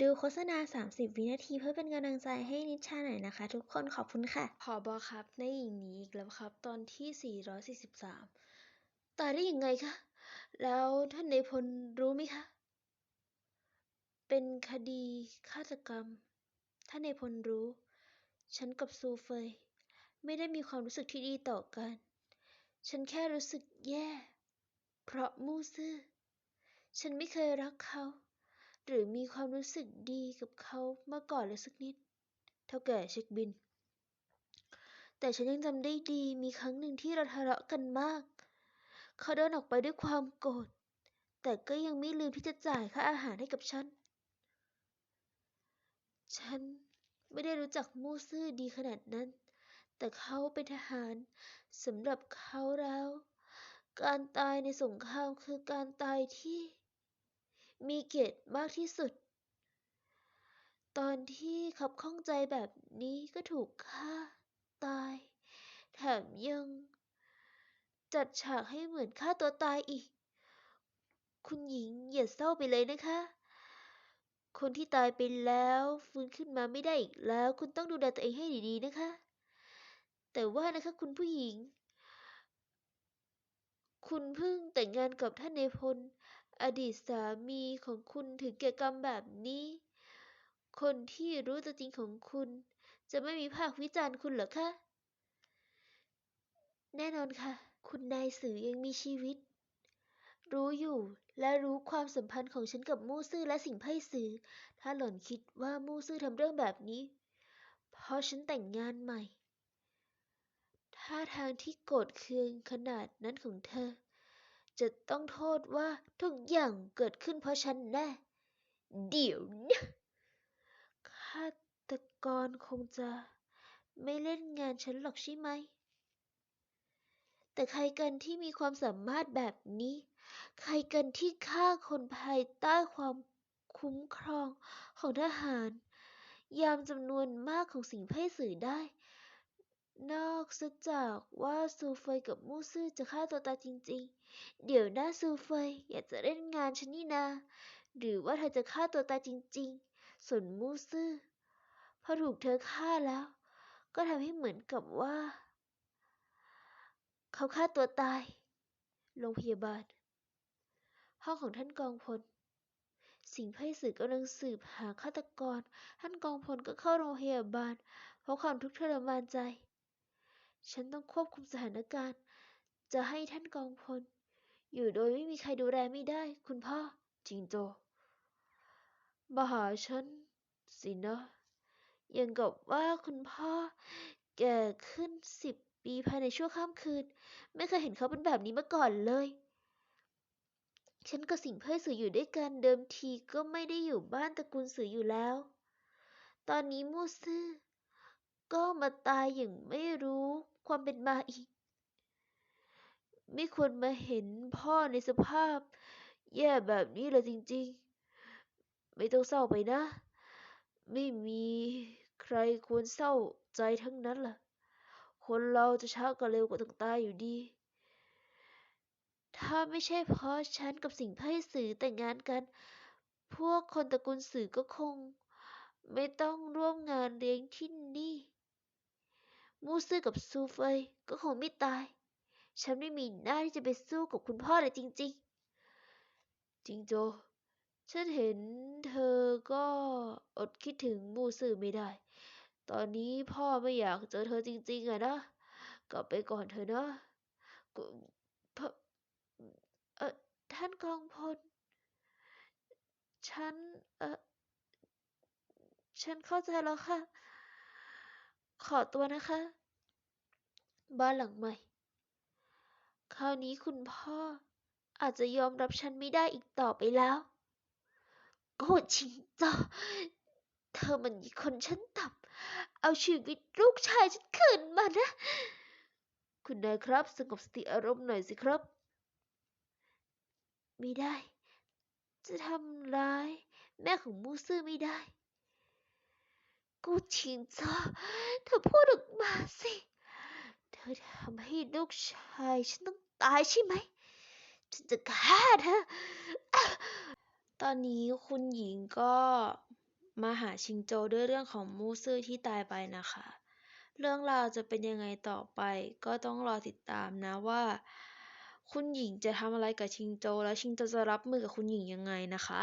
ดูโฆษณา 30 วินาทีเพื่อเป็นกำลังใจให้นิชาหน่อยนะคะ ทุกคนขอบคุณค่ะ ผอบอครับในหญิงนี้อีกแล้วครับ ตอนที่ 443 ตายได้ยังไงคะ แล้วท่านในพลรู้ไหมคะ เป็นคดีฆาตกรรม ท่านในพลรู้ ฉันกับซูเฟย ไม่ได้มีความรู้สึกที่ดีต่อกัน ฉันแค่รู้สึกแย่ เพราะมู่ซื่อ ฉันไม่เคยรักเขา หรือมีความรู้สึกดีกับเขามาก่อนเลยสักนิด เท่าแก่เช็คบิน แต่ฉันยังจำได้ดีมีครั้งหนึ่งที่เราทะเลาะกันมาก เขาเดินออกไปด้วยความโกรธ แต่ก็ยังไม่ลืมที่จะจ่ายค่าอาหารให้กับฉัน ฉันไม่ได้รู้จักมู่ซื่อดีขนาดนั้น แต่เขาเป็นทหารสำหรับเขาแล้ว การตายในสงครามคือการตายที่ มีเกียรติมากที่สุด ตอนที่ขับข้องใจแบบนี้ก็ถูกฆ่าตาย แถมยังจัดฉากให้เหมือนฆ่าตัวตายอีก คุณหญิงอย่าเศร้าไปเลยนะคะ คนที่ตายไปแล้วฟื้นขึ้นมาไม่ได้อีกแล้ว คุณต้องดูแลตัวเองให้ดีๆนะคะ แต่ว่านะคะคุณผู้หญิง คุณเพิ่งแต่งงานกับท่านนพล อดีตสามีของคุณถึงแก่กรรมแบบนี้ คนที่รู้ตัวจริงของคุณ จะไม่มีภาควิจารณ์คุณเหรอคะ แน่นอนค่ะ คุณนายสือยังมีชีวิต รู้อยู่และรู้ความสัมพันธ์ของฉันกับมู่ซื่อและสิ่งไพ่สือ ถ้าหล่อนคิดว่ามู่ซื่อทำเรื่องแบบนี้ เพราะฉันแต่งงานใหม่ท่าทางที่โกรธเคืองขนาดนั้นของเธอ จะต้องโทษว่าทุกอย่างเกิดขึ้นเพราะฉันแน่เดี๋ยวนะฆาตกรคงจะไม่เล่นงานฉันหรอกใช่ไหม แต่ใครกันที่มีความสามารถแบบนี้ ใครกันที่ฆ่าคนภายใต้ความคุ้มครองของทหาร ยามจำนวนมากของสิงห์ไพ่สื่อได้ นอกจากว่าซูเฟยกับมูซื่อจะฆ่าตัวตายจริงๆ เดี๋ยวน้าซูเฟยอยากจะเล่นงานฉันนี่นาหรือว่าเธอจะฆ่าตัวตายจริงๆ ส่วนมูซื่อพอถูกเธอฆ่าแล้ว ก็ทำให้เหมือนกับว่า เขาฆ่าตัวตาย โรงพยาบาล ห้องของท่านกองพล สิงห์ไพสื่อกำลังสืบหาฆาตกร ท่านกองพลก็เข้าโรงพยาบาล เพราะความทุกข์ทรมานใจ ฉันต้องควบคุมสถานการณ์ จะให้ท่านกองพล อยู่โดยไม่มีใครดูแลไม่ได้ คุณพ่อ จิงโจมาหาฉัน สินะยังกับว่าคุณพ่อ แก่ขึ้นสิบปีภายในชั่วข้ามคืน ไม่เคยเห็นเขาเป็นแบบนี้มาก่อนเลย ฉันกับสิงเพื่อสืออยู่ด้วยกันเดิมทีก็ไม่ได้อยู่บ้านตระกูลสืออยู่แล้ว ตอนนี้มู่ซื่อก็มาตายอย่างไม่รู้ ความเป็นมาอีก ไม่ควรมาเห็นพ่อในสภาพ แย่แบบนี้เลยจริง ๆ ไม่ต้องเศร้าไปนะ ไม่มีใครควรเศร้าใจทั้งนั้นล่ะ คนเราจะช้าก็เร็วกว่าต้องตายอยู่ดี ถ้าไม่ใช่เพราะฉันกับสิ่งไพ่สือแต่งงานกัน พวกคนตระกูลสื่อก็คง ไม่ต้องร่วมงานเลี้ยงที่นี่ มูซื่อกับซูเฟยก็คงไม่ตาย ฉันไม่มีหน้าที่จะไปสู้กับคุณพ่อเลยจริง ๆ จริงโจ ฉันเห็นเธอก็อดคิดถึงมูซื่อไม่ได้ ตอนนี้พ่อไม่อยากเจอเธอจริง ๆอะนะ กลับไปก่อนเถอะนะกูพะเออท่านกองพล ฉัน เออฉันเข้าใจแล้วค่ะ ขอตัวนะคะ บ้านหลังใหม่ คราวนี้คุณพ่ออาจจะยอมรับฉันไม่ได้อีกต่อไปแล้วโกชิงจอเธอมันอีคนชั้นต่ำเอาชีวิตลูกชายฉันคืนมานะ คุณนายครับสงบสติอารมณ์หน่อยสิครับ ไม่ได้ จะทำร้าย แม่ของมูซื่อไม่ได้ กูชิงจอเธอพูดออกมาสิ เธอทำให้ลูกชายฉันต้องตายใช่ไหม ฉันจะฆ่าเธอ ตอนนี้คุณหญิงก็มาหาชิงโจด้วยเรื่องของมูซื่อที่ตายไปนะคะ เรื่องราวจะเป็นยังไงต่อไปก็ต้องรอติดตามนะว่า คุณหญิงจะทำอะไรกับชิงโจ และชิงโจจะรับมือกับคุณหญิงยังไงนะคะ